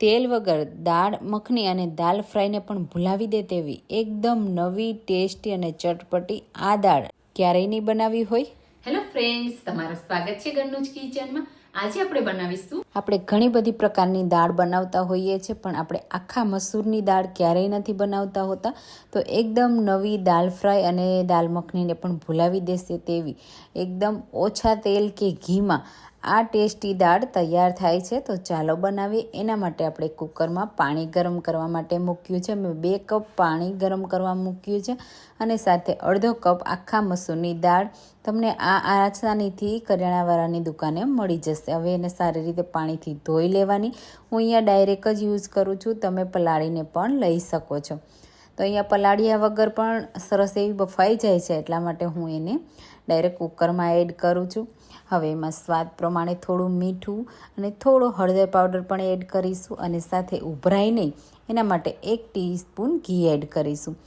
તેલ વગર દાળ મખની અને દાલ ફ્રાયને પણ ભૂલાવી દે તેવી એકદમ નવી ટેસ્ટી અને ચટપટી આ દાળ ક્યારેય નહીં બનાવી હોય. હેલો ફ્રેન્ડ્સ તમારું સ્વાગત છે ઘરનું જ કિચનમાં. આજે આપણે બનાવીશું આપણે ઘણી બધી પ્રકારની દાળ બનાવતા હોઈએ છીએ પણ આપણે આખા મસૂરની દાળ ક્યારેય નથી બનાવતા હોતા. તો એકદમ નવી દાળ ફ્રાય અને દાલ મખનીને પણ ભૂલાવી દેશે તેવી એકદમ ઓછા તેલ કે ઘીમાં આ ટેસ્ટી દાળ તૈયાર થાય છે, તો ચાલો બનાવીએ. એના માટે આપણે કુકરમાં પાણી ગરમ કરવા માટે મૂક્યું છે. મેં બે કપ પાણી ગરમ કરવા મૂક્યું છે અને સાથે અડધો કપ આખા મસૂરની દાળ. તમને આ આસાનીથી કરિયાણાવાળાની દુકાને મળી જશે. હવે એને સારી રીતે પાણીથી ધોઈ લેવાની. હું અહીંયા ડાયરેક્ટ જ યુઝ કરું છું. તમે પલાળીને પણ લઈ શકો છો. તો અહીંયા પલાળ્યા વગર પણ સરસ એવી બફાઈ જાય છે, એટલા માટે હું એને ડાયરેક્ટ કુકરમાં એડ કરું છું. હવે એમાં સ્વાદ પ્રમાણે થોડું મીઠું અને થોડો હળદર પાવડર પણ એડ કરીશું અને સાથે ઉભરાય નહીં, એના માટે એક ટીસ્પૂન ઘી એડ કરીશું.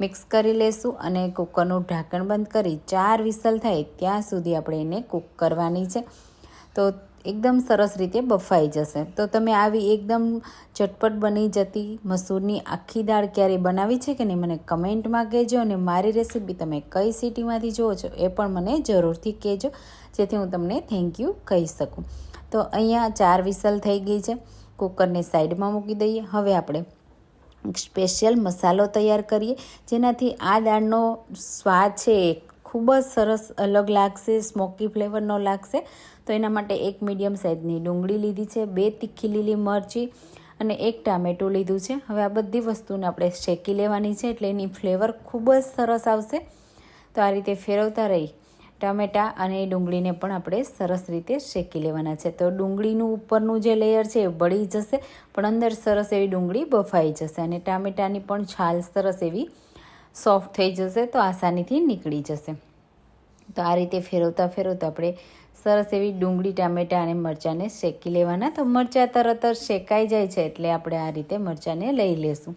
મિક્સ કરી લેશું અને કુકરનું ઢાંકણ બંધ કરી ચાર વિસલ થાય ત્યાં સુધી આપણે એને કૂક કરવાની છે. તો એકદમ સરસ રીતે બફાઈ જશે. તો તમે આવી એકદમ ઝટપટ બની જતી મસૂરની આખી દાળ ક્યારેય બનાવી છે કે નહીં મને કમેન્ટમાં કહેજો અને મારી રેસીપી તમે કઈ સિટીમાંથી જુઓ છો એ પણ મને જરૂરથી કહેજો, જેથી હું તમને થેન્ક યુ કહી શકું. તો અહીંયા ચાર વિસલ થઈ ગઈ છે. કુકરને સાઈડમાં મૂકી દઈએ. હવે આપણે સ્પેશિયલ મસાલો તૈયાર કરીએ. જેનાથી આ દાળનો સ્વાદ છે ખૂબ જ સરસ અલગ લાગશે સ્મોકી ફ્લેવરનો લાગશે. તો એના માટે એક મીડિયમ સાઇઝની ડુંગળી લીધી છે, બે તીખી લીલી મરચી અને એક ટામેટું લીધું છે. હવે આ બધી વસ્તુને આપણે શેકી લેવાની છે એટલે એની ફ્લેવર ખૂબ જ સરસ આવશે. તો આ રીતે ફેરવતા રહી ટામેટાં અને ડુંગળીને પણ આપણે સરસ રીતે શેકી લેવાના છે. તો ડુંગળીનું ઉપરનું જે લેયર છે એ બળી જશે, પણ અંદર સરસ એવી ડુંગળી બફાઈ જશે અને ટામેટાની પણ છાલ સરસ એવી સોફ્ટ થઈ જશે તો આસાનીથી નીકળી જશે. તો આ રીતે ફેરવતા ફેરવતા આપણે સરસ એવી ડુંગળી, ટામેટાં અને મરચાંને શેકી લેવાના. તો મરચાં તરત જ શેકાઈ જાય છે એટલે આપણે આ રીતે મરચાંને લઈ લેશું.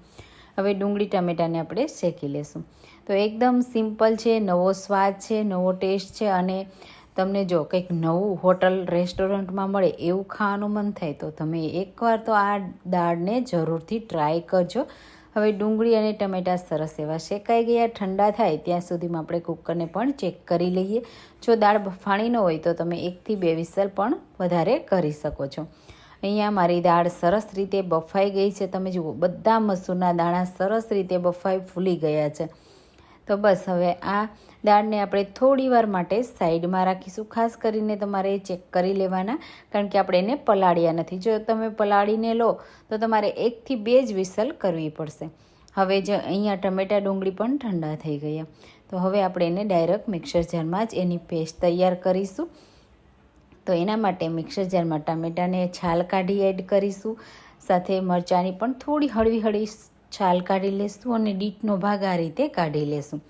હવે ડુંગળી, ટામેટાને આપણે શેકી લેશું. તો એકદમ સિમ્પલ છે, નવો સ્વાદ છે, નવો ટેસ્ટ છે અને તમને જો કંઈક નવું હોટલ, રેસ્ટોરન્ટમાં મળે એવું ખાવાનું મન થાય તો તમે એકવાર તો આ દાળને જરૂરથી ટ્રાય કરજો. હવે ડુંગળી અને ટમેટાં સરસ એવા શેકાઈ ગયા, ઠંડા થાય ત્યાં સુધીમાં આપણે કુકરને પણ ચેક કરી લઈએ. જો દાળ બફાણી ન હોય તો તમે એકથી બે વિસલ પણ વધારે કરી શકો છો. અહીંયા મારી દાળ સરસ રીતે બફાઈ ગઈ છે. તમે જુઓ, બધા મસૂરના દાણા સરસ રીતે બફાઈ ફૂલી ગયા છે. તો બસ હવે આ દાળને આપણે થોડી વાર માટે સાઈડમાં રાખીશું. ખાસ કરીને તમારે ચેક કરી લેવાના, કારણ કે આપણે એને પલાળ્યા નથી. જો તમે પલાળીને લો, તો તમારે એકથી બે જ વિસલ કરવી પડશે. હવે જે અહીંયા ટમેટા ડુંગળી પણ ઠંડા થઈ ગયા. તો હવે આપણે એને ડાયરેક્ટ મિક્સર જારમાં જ એની પેસ્ટ તૈયાર કરીશું. તો એના માટે મિક્સર જારમાં ટામેટાને છાલ કાઢી એડ કરીશું. સાથે મરચાંની પણ થોડી હળવી હળવી છાલ કાઢી લેશું અને ડીટનો ભાગ આ રીતે કાઢી લેશું.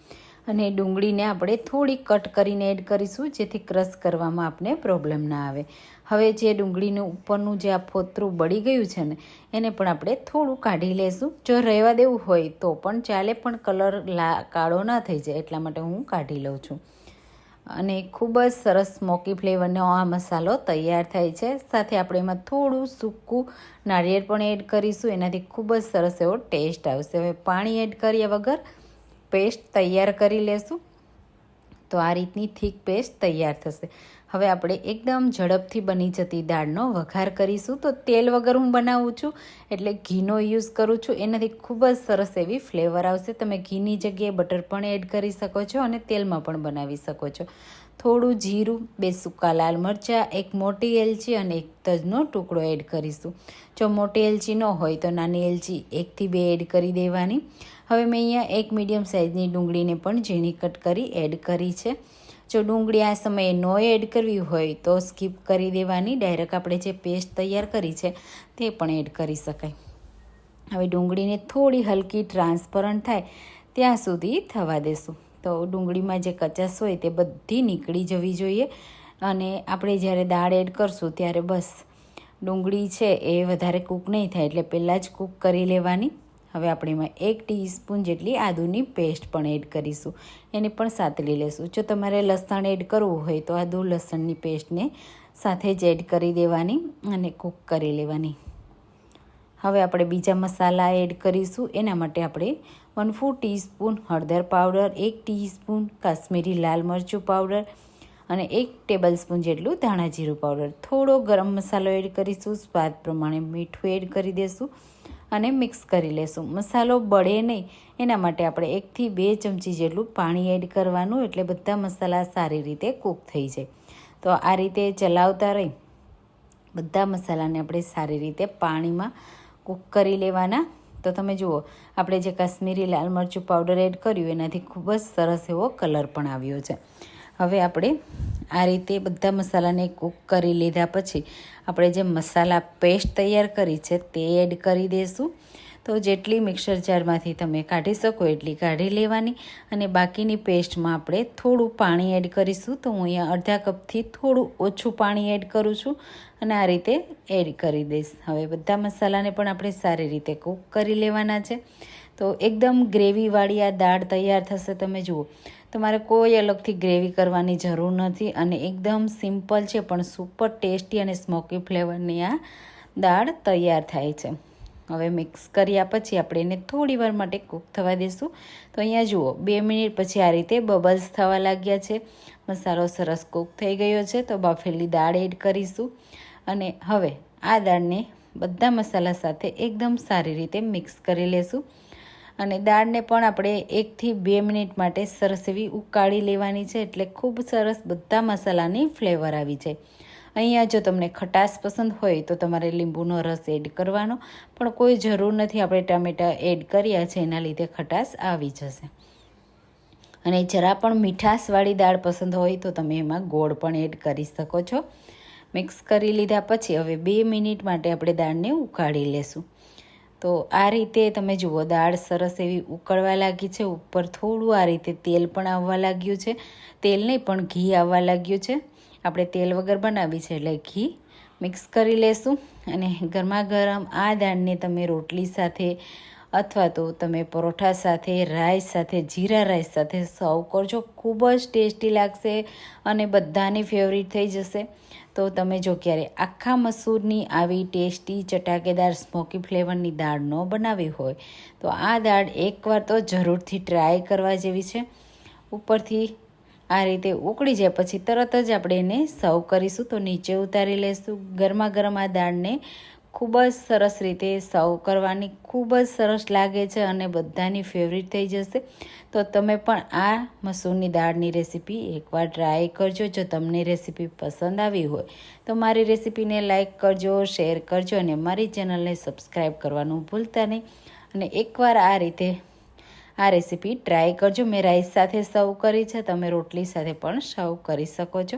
અને ડુંગળીને આપણે થોડી કટ કરીને એડ કરીશું, જેથી ક્રશ કરવામાં આપણે પ્રોબ્લેમ ના આવે. હવે જે ડુંગળીનું ઉપરનું જે આ ફોતરું બળી ગયું છે ને, એને પણ આપણે થોડું કાઢી લેશું. જો રહેવા દેવું હોય તો પણ ચાલે, પણ કલર લા, કાળો ના થઈ જાય, એટલા માટે હું કાઢી લઉં છું. અને ખૂબ જ સરસ સ્મોકી ફ્લેવરનો આ મસાલો તૈયાર થાય છે. સાથે આપણે એમાં થોડું સૂકું નાળિયેર પણ એડ કરીશું. એનાથી ખૂબ જ સરસ એવો ટેસ્ટ આવશે. હવે પાણી એડ કર્યા વગર પેસ્ટ તૈયાર કરી લેશું. તો આ રીતની થીક પેસ્ટ તૈયાર થશે. હવે આપણે એકદમ ઝડપથી બની જતી દાળનો વઘાર કરીશું. તો તેલ વગર હું બનાવું છું, એટલે ઘીનો યુઝ કરું છું. એનાથી ખૂબ જ સરસ એવી ફ્લેવર આવશે. તમે ઘીની જગ્યાએ બટર પણ એડ કરી શકો છો અને તેલમાં પણ બનાવી શકો છો. થોડું જીરું, બે સૂકા લાલ મરચાં, એક મોટી એલચી અને એક તજનો ટુકડો એડ કરીશું. જો મોટી એલચી ન હોય તો નાની એલચી એકથી બે એડ કરી દેવાની. હવે મેં અહીંયા એક મીડિયમ સાઇઝની ડુંગળીને પણ ઝીણી કટ કરી એડ કરી છે. જો ડુંગળી આ સમયે નો એડ કરવી હોય તો સ્કીપ કરી દેવાની. ડાયરેક્ટ આપણે જે પેસ્ટ તૈયાર કરી છે તે પણ એડ કરી શકાય. હવે ડુંગળીને થોડી હલકી ટ્રાન્સપરન્ટ થાય ત્યાં સુધી થવા દેશું. તો ડુંગળીમાં જે કચાસ હોય તે બધી નીકળી જવી જોઈએ. અને આપણે જ્યારે દાળ એડ કરશું ત્યારે બસ ડુંગળી છે એ વધારે કૂક નહીં થાય, એટલે પહેલાં જ કૂક કરી લેવાની. હવે આપણે એમાં એક ટીસ્પૂન જેટલી આદુની પેસ્ટ પણ એડ કરીશું. એને પણ સાતળી લેશું. જો તમારે લસણ એડ કરવું હોય તો આદુ લસણની પેસ્ટને સાથે જ એડ કરી દેવાની અને કૂક કરી લેવાની. હવે આપણે બીજા મસાલા એડ કરીશું. એના માટે આપણે વન ફોર ટીસ્પૂન હળદર પાવડર એક ટીસ્પૂન કાશ્મીરી લાલ મરચું પાવડર અને એક ટેબલ સ્પૂન જેટલું ધાણા જીરું પાવડર થોડો ગરમ મસાલો એડ કરીશું, સ્વાદ પ્રમાણે મીઠું એડ કરી દઈશું અને મિક્સ કરી લેશું. મસાલો બળે નહીં, એના માટે આપણે એકથી બે ચમચી જેટલું પાણી એડ કરવાનું, એટલે બધા મસાલા સારી રીતે કૂક થઈ જાય. તો આ રીતે ચલાવતા રહી. બધા મસાલાને આપણે સારી રીતે પાણીમાં કૂક કરી લેવાના. તો તમે જુઓ, આપણે જે કાશ્મીરી લાલ મરચું પાવડર એડ કર્યું, એનાથી ખૂબ જ સરસ એવો કલર પણ આવ્યો છે. હવે આપણે આ રીતે બધા મસાલાને કૂક કરી લીધા પછી, આપણે જે મસાલા પેસ્ટ તૈયાર કરી છે, તે એડ કરી દઈશું તો જેટલી મિક્સર જારમાંથી તમે કાઢી શકો એટલી કાઢી લેવાની અને બાકીની પેસ્ટમાં આપણે થોડું પાણી એડ કરીશું તો હું અહીંયા અડધા કપથી થોડું ઓછું પાણી એડ કરું છું અને આ રીતે એડ કરી દઈશ. હવે બધા મસાલાને પણ આપણે સારી રીતે કૂક કરી લેવાના છે. તો એકદમ ગ્રેવીવાળી આ દાળ તૈયાર થશે તમે જુઓ. તમારે કોઈ અલગથી ગ્રેવી કરવાની જરૂર નથી અને એકદમ સિમ્પલ છે પણ સુપર ટેસ્ટી અને સ્મોકી ફ્લેવરની આ દાળ તૈયાર થાય છે. હવે મિક્સ કર્યા પછી આપણે એને થોડી વાર માટે કૂક થવા દઈશું તો અહીંયા જુઓ, બે મિનિટ પછી આ રીતે બબલ્સ થવા લાગ્યા છે. મસાલો સરસ કૂક થઈ ગયો છે, તો બાફેલી દાળ એડ કરીશું. અને હવે આ દાળને બધા મસાલા સાથે એકદમ સારી રીતે મિક્સ કરી લેશું. અને દાળને પણ આપણે એકથી બે મિનિટ માટે સરસ એવી ઉકાળી લેવાની છે, એટલે ખૂબ સરસ બધા મસાલાની ફ્લેવર આવી જાય. અહીંયા જો તમને ખટાશ પસંદ હોય તો તમારે લીંબુનો રસ એડ કરવાનો. પણ કોઈ જરૂર નથી, આપણે ટામેટાં એડ કર્યા છે, એના લીધે ખટાશ આવી જશે. અને જરા પણ મીઠાશવાળી દાળ પસંદ હોય તો તમે એમાં ગોળ પણ એડ કરી શકો છો. મિક્સ કરી લીધા પછી હવે બે મિનિટ માટે આપણે દાળને ઉકાળી લેશું. તો આ રીતે તમે જુઓ, દાળ સરસ એવી ઉકળવા લાગી છે. ઉપર થોડું આ રીતે તેલ પણ આવવા લાગ્યું છે. તેલ નહીં પણ ઘી આવવા લાગ્યું છે. આપણે તેલ વગર બનાવી છે, એટલે ઘી મિક્સ કરી લેશું. અને ગરમા ગરમ આ દાળને તમે રોટલી સાથે અથવા તો તમે પરોઠા સાથે, રાઈસ સાથે, જીરા રાઈસ સાથે સર્વ કરજો. ખૂબ જ ટેસ્ટી લાગશે અને બધાને ફેવરિટ થઈ જશે. તો તમે જો ક્યારે આખા મસૂરની આવી ટેસ્ટી ચટાકેદાર સ્મોકી ફ્લેવરની દાળ ન બનાવી હોય, તો આ દાળ એકવાર તો જરૂરથી ટ્રાય કરવા જેવી છે. ઉપરથી આ રીતે ઉકળી જાય, પછી તરત જ આપણે એને સર્વ કરીશું. તો નીચે ઉતારી લેશું. ગરમા ગરમ આ દાળને ખૂબ જ સરસ રીતે સર્વ કરવાની ખૂબ જ સરસ લાગે છે અને બધાની ફેવરિટ થઈ જશે. તો તમે પણ આ મસૂરની દાળની રેસીપી એકવાર ટ્રાય કરજો, જો તમને રેસીપી પસંદ આવી હોય. તો મારી રેસીપીને લાઇક કરજો શેર કરજો અને મારી ચેનલને સબસ્ક્રાઈબ કરવાનું ભૂલતા નહીં. અને એકવાર આ રીતે આ રેસીપી ટ્રાય કરજો. મેં રાઈસ સાથે સર્વ કરી છે. તમે રોટલી સાથે પણ સર્વ કરી શકો છો.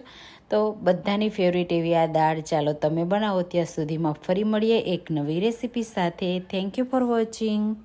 તો બધાની ફેવરિટ એવી આ દાળ ચાલો તમે બનાવો. ત્યાં સુધીમાં ફરી મળીએ એક નવી રેસીપી સાથે. Thank you for watching